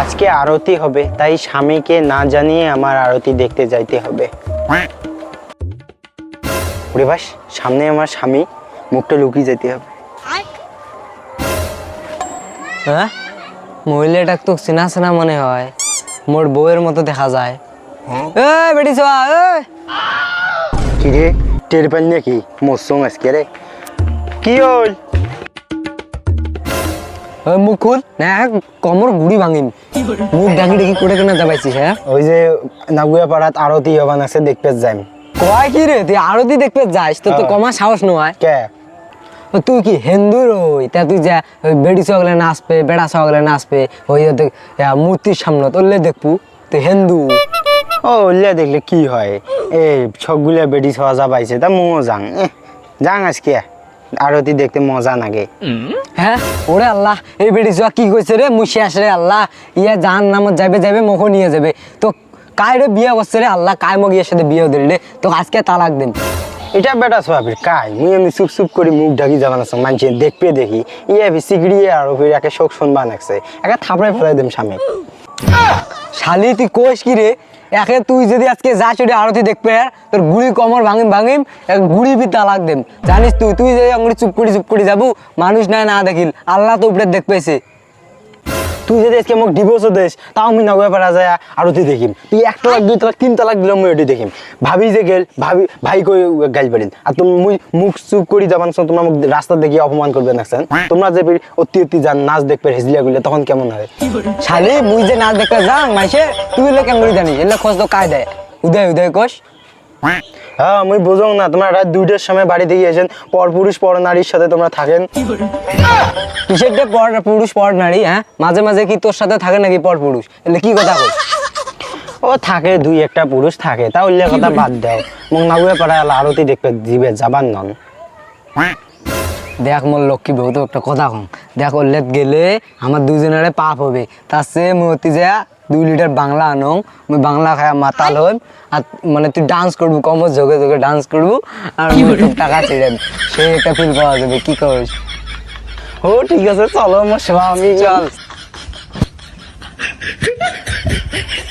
আজকে আরতি হবে তাই স্বামীকে না জানিয়ে আমার আরতি দেখতে যাইতে হবে। ওরে বাস সামনে আমার স্বামী মুখটা লুকিয়ে যেতে হবে। হ্যাঁ? মহিলাটা তো চেনা চেনা মনে হয়। মোর বউয়ের মতো দেখা যায়। এ বেটি ছোয়া এ কি রে টের পাই নাকি? মরসুম আজকে রে। কি হল? মুখ খুল। না কমর গুড়ি ভাঙিম। মুখ ডাকি ডাকি করে কেন যাবাইছিস হ্যাঁ? ওই যে নাগুয়া পাড়াত আরতি হবান আছে দেখতে যাইম। কয় কি রে তুই আরতি দেখতে যাস তো তো হ্যাঁ। কমা সাহস নয় কে? তুই কি হিন্দু রই তা তুই যা ওই বেড়ি সকলে নাচবে বেড়া সকলে নাচবে ওই মূর্তির সামনে তোরলে দেখবু তুই হিন্দু। ও উল্লে দেখলে কি হয়? এই সবগুলা বেডি খাওয়া যা পাইছে তা মো যাং যাং আজকে। আরতি দেখতে মজা নাগে হ্যাঁ ওরে আল্লাহ এই বেড়ি চোয়া কি কইছে রে? মুশি আসে রে আল্লাহ। ইয়া জাহান নামত যাবে যাবে মোকো নিয়ে যাবে। তো কায় রে বিয়ে করছে রে আল্লাহ কায় মগ ইয়ের সাথে বিয়ে দিল রে? তো আজকে তালাক দিন। এটা বেটা সোয়াবির কাই? মুই এমনি চুপ চুপ করে মুখ ঢাকি যাবান আছে মানুষে দেখবে দেখি। ইয়ে সিগড়িয়ে আর একে শোক শুনবা নাকছে একে থাপড়ে ফেলাই দিম স্বামী। শালি, তুই কোষ কি রে? একে তুই যদি আজকে যাস ওটা আরতি দেখবে আর তোর গুড়ি কমর ভাঙিম ভাঙিম, এক গুড়ি বি তালাক দেম। জানিস তুই তুই যদি আঙুলি চুপ করে চুপ করে যাবু, মানুষ নাই না দেখিল। আল্লাহ তো উপরে দেখ পেয়েছে তুই যদি আজকে মোক ডিভোর্সও দিস, তাও আমি নগর পারা যায় আরতি দেখিম। তুই এক তালাক, দুই তালাক, তিন তালাক দিলাম মুই ওটি দেখিম। ভাবি যে গেল, ভাবি ভাই কই গাইল পারিল আর তুমি মুই মুখ চুপ করি যাবান তোমরা মোক রাস্তা দেখি অপমান করবে নাকছেন তোমরা যে অতি অতি যান, নাচ দেখবে হেজলিয়া গুলে তখন কেমন হয়? শালি মুই যে নাচ দেখতে যাম মাইসে তুই কেমন জানিস এলে খোঁজ তো কায় দেয় উদয় উদয় কোষ হ্যাঁ মুই বুঝো না রাত দুইটার সময় পর নারীর সাথে তোমরা থাকেন। পর পুরুষ, পর নারী হ্যাঁ? মাঝে মাঝে কি তোর সাথে থাকে নাকি পর পুরুষ? কি কথা কই ও থাকে, দুই একটা পুরুষ থাকে, তা উল্লেখ কথা বাদ দাও। নাগুয়ে পাড়া আরতি দেখবে, দিবে, যাবার নন। দেখ মোর লক্ষ্মী বউ, তো একটা কথা কম। দেখ ওলেত গেলে আমার দুজনের পাপ হবে। তার সে মতি যা দুই লিটার বাংলা আনো আমি বাংলা খায় মাতাল হই আর মানে তুই ডান্স করব কমর যোগে যোগে ডান্স করব আর টাকা ছেড়ে সেই একটা ফিল পাওয়া যাবে কি করিস? ও ঠিক আছে চলো আমার স্বামী চল।